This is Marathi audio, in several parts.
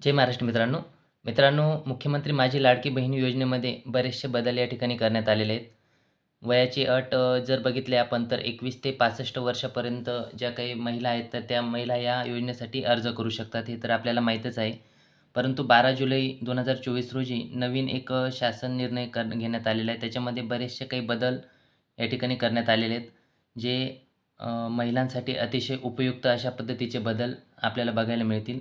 जय महाराष्ट्र मित्रांनो. मित्रांनो मुख्यमंत्री माझी लाडकी बहीण योजनेमध्ये बरेचसे बदल या ठिकाणी करण्यात आलेले आहेत. वयाची अट जर बघितली आपण तर एकवीस ते पासष्ट वर्षापर्यंत ज्या काही महिला आहेत तर त्या महिला या योजनेसाठी अर्ज करू शकतात हे तर आपल्याला माहीतच आहे. परंतु बारा जुलै दोन हजार चोवीस रोजी नवीन एक शासन निर्णय कर घेण्यात आलेला आहे. त्याच्यामध्ये बरेचसे काही बदल या ठिकाणी करण्यात आलेले आहेत जे महिलांसाठी अतिशय उपयुक्त अशा पद्धतीचे बदल आपल्याला बघायला मिळतील.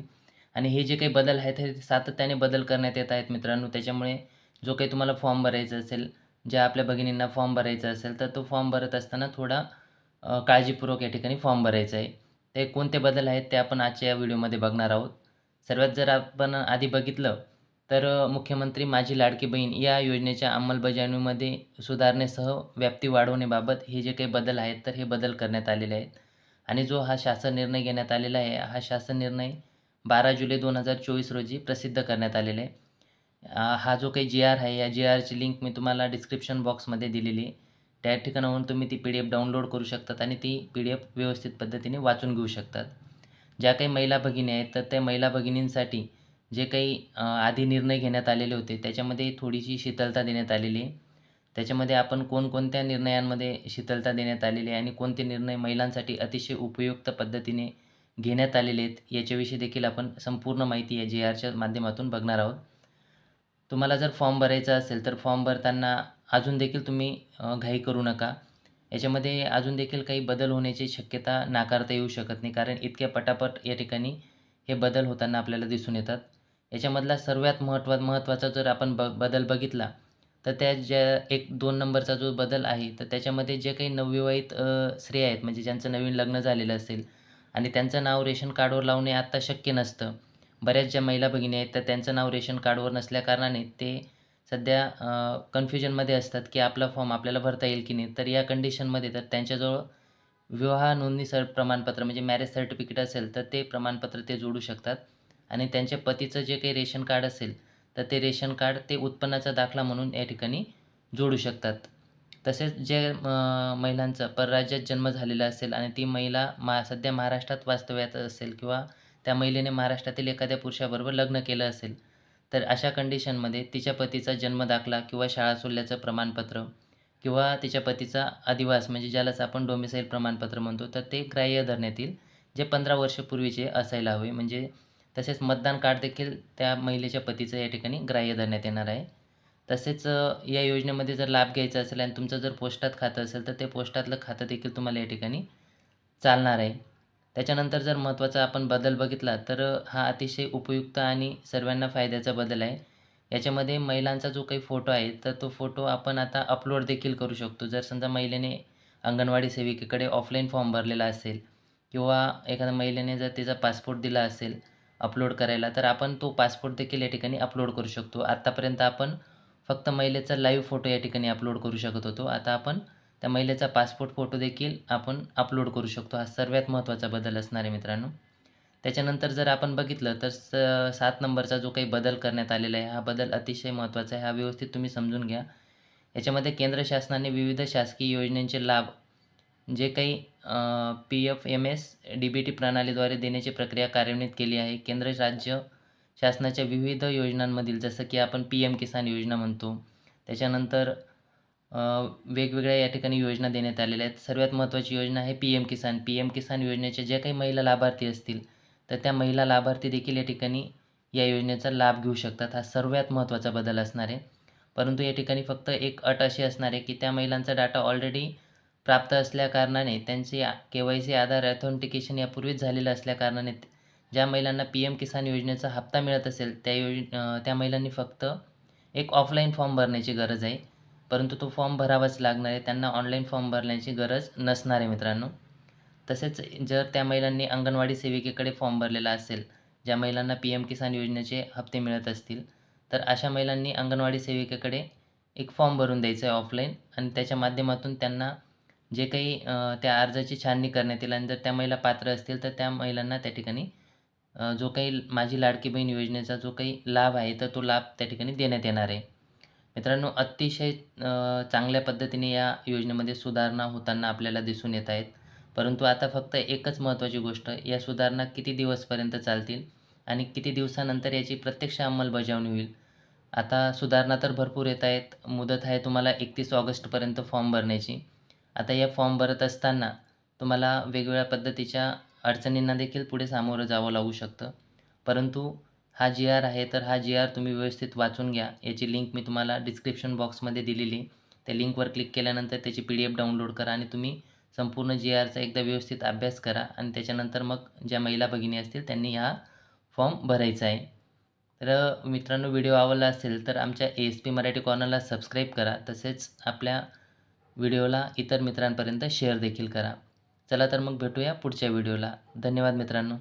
आणि हे जे काही बदल आहेत हे सातत्याने बदल करण्यात येत आहेत मित्रांनो. त्याच्यामुळे जो काही तुम्हाला फॉर्म भरायचा असेल ज्या आपल्या भगिनींना फॉर्म भरायचा असेल तर तो फॉर्म भरत असताना थोडा काळजीपूर्वक या ठिकाणी फॉर्म भरायचा आहे. ते कोणते बदल आहेत ते आपण आजच्या या व्हिडिओमध्ये बघणार आहोत. सर्वात जर आपण आधी बघितलं तर मुख्यमंत्री माझी लाडकी बहीण या योजनेच्या अंमलबजावणीमध्ये सुधारणेसह व्याप्ती वाढवण्याबाबत हे जे काही बदल आहेत तर हे बदल करण्यात आलेले आहेत. आणि जो हा शासन निर्णय घेण्यात आलेला आहे हा शासन निर्णय बारा जुलै दोन हजार चोवीस रोजी प्रसिद्ध करण्यात आलेले. आहे हा जो काही जी आर आहे या जी आरची लिंक मी तुम्हाला डिस्क्रिप्शन बॉक्समध्ये दिलेली. आहे त्या ठिकाणाहून तुम्ही ती पी डी एफ डाउनलोड करू शकतात आणि ती पी डी एफ व्यवस्थित पद्धतीने वाचून घेऊ शकतात. ज्या काही महिला भगिनी आहेत तर त्या महिला भगिनींसाठी जे काही आधी निर्णय घेण्यात आलेले होते त्याच्यामध्ये थोडीशी शीतलता देण्यात आलेली आहे. त्याच्यामध्ये आपण कोणकोणत्या निर्णयांमध्ये शीतलता देण्यात आलेली आहे आणि कोणते निर्णय महिलांसाठी अतिशय उपयुक्त पद्धतीने घेण्यात आलेले आहेत. याच्याविषयी देखील आपण संपूर्ण माहिती या जे आरच्या माध्यमातून बघणार आहोत. तुम्हाला जर फॉर्म भरायचा असेल तर फॉर्म भरताना अजून देखील तुम्ही घाई करू नका. याच्यामध्ये अजून देखील काही बदल होण्याची शक्यता नाकारता येऊ शकत नाही. कारण इतक्या पटापट या ठिकाणी हे बदल होताना आपल्याला दिसून येतात. याच्यामधला सर्वात महत्त्वा महत्त्वाचा जर आपण ब बदल बघितला तर त्या ज्या एक दोन नंबरचा जो बदल आहे तर त्याच्यामध्ये जे काही नवविवाहित स्त्रिया आहेत म्हणजे ज्यांचं नवीन लग्न झालेलं असेल आणि त्यांचं नाव रेशन कार्डवर लावणे आत्ता शक्य नसतं. बऱ्याच ज्या महिला भगिनी आहेत तर त्यांचं नाव रेशन कार्डवर नसल्याकारणाने ते सध्या कन्फ्युजनमध्ये असतात की आपला फॉर्म आपल्याला भरता येईल की नाही. तर या कंडिशनमध्ये तर त्यांच्याजवळ विवाह नोंदणी सर प्रमाणपत्र म्हणजे मॅरेज सर्टिफिकेट असेल तर ते प्रमाणपत्र ते जोडू शकतात. आणि त्यांच्या पतीचं जे काही रेशन कार्ड असेल तर ते रेशन कार्ड ते उत्पन्नाचा दाखला म्हणून या ठिकाणी जोडू शकतात. तसेच जे महिलांचं महिलांचा परराज्यात जन्म झालेला असेल आणि ती महिला मा सध्या महाराष्ट्रात वास्तव्यात असेल किंवा त्या महिलेने महाराष्ट्रातील एखाद्या पुरुषाबरोबर लग्न केलं असेल तर अशा कंडिशनमध्ये तिच्या पतीचा जन्मदाखला किंवा शाळा सोडल्याचं प्रमाणपत्र किंवा तिच्या पतीचा अधिवास म्हणजे ज्यालाच आपण डोमिसाईल प्रमाणपत्र म्हणतो तर ते ग्राह्य धरण्यात येईल जे पंधरा वर्षपूर्वीचे असायला हवे. म्हणजे तसेच मतदान कार्ड देखील त्या महिलेच्या पतीचं या ठिकाणी ग्राह्य धरण्यात येणार आहे. तसेच या योजनेमध्ये जर लाभ घ्यायचा असेल आणि तुमचं जर पोस्टात खातं असेल तर ते पोस्टातलं खातं देखील तुम्हाला या ठिकाणी चालणार आहे. त्याच्यानंतर जर महत्त्वाचा आपण बदल बघितला तर हा अतिशय उपयुक्त आणि सर्वांना फायद्याचा बदल आहे. याच्यामध्ये महिलांचा जो काही फोटो आहे तर तो फोटो आपण आता अपलोड देखील करू शकतो. जर समजा महिलेने अंगणवाडी सेविकेकडे ऑफलाईन फॉर्म भरलेला असेल किंवा एखाद्या महिलेने जर तिचा पासपोर्ट दिला असेल अपलोड करायला तर आपण तो पासपोर्ट देखील या ठिकाणी अपलोड करू शकतो. आत्तापर्यंत आपण फक्त महिलेचा लाईव्ह फोटो या ठिकाणी अपलोड करू शकत होतो. आता आपण त्या महिलेचा पासपोर्ट फोटो देखील आपण अपलोड करू शकतो. हा सर्वात महत्त्वाचा बदल असणार आहे मित्रांनो. त्याच्यानंतर जर आपण बघितलं तर स सात नंबरचा जो काही बदल करण्यात आलेला आहे हा बदल अतिशय महत्त्वाचा आहे. हा व्यवस्थित तुम्ही समजून घ्या. याच्यामध्ये केंद्र शासनाने विविध शासकीय योजनांचे लाभ जे काही P F M S D B T प्रणालीद्वारे देण्याची प्रक्रिया कार्यान्वित केली आहे. केंद्र राज्य शासनाच्या विविध योजनांमधील जसं की आपण पी एम किसान योजना म्हणतो त्याच्यानंतर वेगवेगळ्या या ठिकाणी योजना देण्यात आलेल्या आहेत. सर्वात महत्त्वाची योजना आहे P M Kisan. P M Kisan योजनेच्या ज्या काही महिला लाभार्थी असतील तर त्या महिला लाभार्थी देखील या ठिकाणी या योजनेचा लाभ घेऊ शकतात. हा सर्वात महत्त्वाचा बदल असणार आहे. परंतु या ठिकाणी फक्त एक अट अशी असणार आहे की त्या महिलांचा डाटा ऑलरेडी प्राप्त असल्याकारणाने त्यांचे के वाय सी आधार ॲथोंटिकेशन यापूर्वीच झालेलं असल्याकारणाने ज्या महिलांना पी एम किसान योजनेचा हप्ता मिळत असेल त्या योज त्या महिलांनी फक्त एक ऑफलाईन फॉर्म भरण्याची गरज आहे. परंतु तो फॉर्म भरावाच लागणार आहे. त्यांना ऑनलाईन फॉर्म भरण्याची गरज नसणार आहे मित्रांनो. तसेच जर त्या महिलांनी अंगणवाडी सेविकेकडे फॉर्म भरलेला असेल ज्या महिलांना पी एम किसान योजनेचे हप्ते मिळत असतील तर अशा महिलांनी अंगणवाडी सेविकेकडे एक फॉर्म भरून द्यायचा आहे ऑफलाईन आणि त्याच्या माध्यमातून त्यांना जे काही त्या अर्जाची छाननी करण्यात येईल आणि जर त्या महिला पात्र असतील तर त्या महिलांना त्या ठिकाणी जो काही माझी लाडकी बहीण योजनेचा जो काही लाभ आहे तर तो लाभ त्या ठिकाणी देण्यात येणार आहे. मित्रांनो अतिशय चांगल्या पद्धतीने या योजनेमध्ये सुधारणा होताना आपल्याला दिसून येत आहेत. परंतु आता फक्त एकच महत्त्वाची गोष्ट या सुधारणा किती दिवसपर्यंत चालतील आणि किती दिवसानंतर याची प्रत्यक्ष अंमलबजावणी होईल? आता सुधारणा तर भरपूर येत आहेत. मुदत आहे तुम्हाला एकतीस ऑगस्टपर्यंत फॉर्म भरण्याची. आता या फॉर्म भरत असताना तुम्हाला वेगवेगळ्या पद्धतीच्या अडचणींना देखील पुढे सामोरं जावं लागू शकतं. परंतु हा जी आर आहे तर हा जी आर तुम्ही व्यवस्थित वाचून घ्या. याची लिंक मी तुम्हाला डिस्क्रिप्शन बॉक्समध्ये दिलेली. त्या लिंकवर क्लिक केल्यानंतर त्याची पी डी एफ डाउनलोड करा आणि तुम्ही संपूर्ण जी आरचा एकदा व्यवस्थित अभ्यास करा आणि त्याच्यानंतर मग ज्या महिला भगिनी असतील त्यांनी हा फॉर्म भरायचा आहे. तर मित्रांनो व्हिडिओ आवडला असेल तर आमच्या ए एस पी मराठी कॉर्नरला सबस्क्राईब करा. तसेच आपल्या व्हिडिओला इतर मित्रांपर्यंत शेअर देखील करा. चला तर मग भेटूया पुढच्या व्हिडिओला. धन्यवाद मित्रांनो.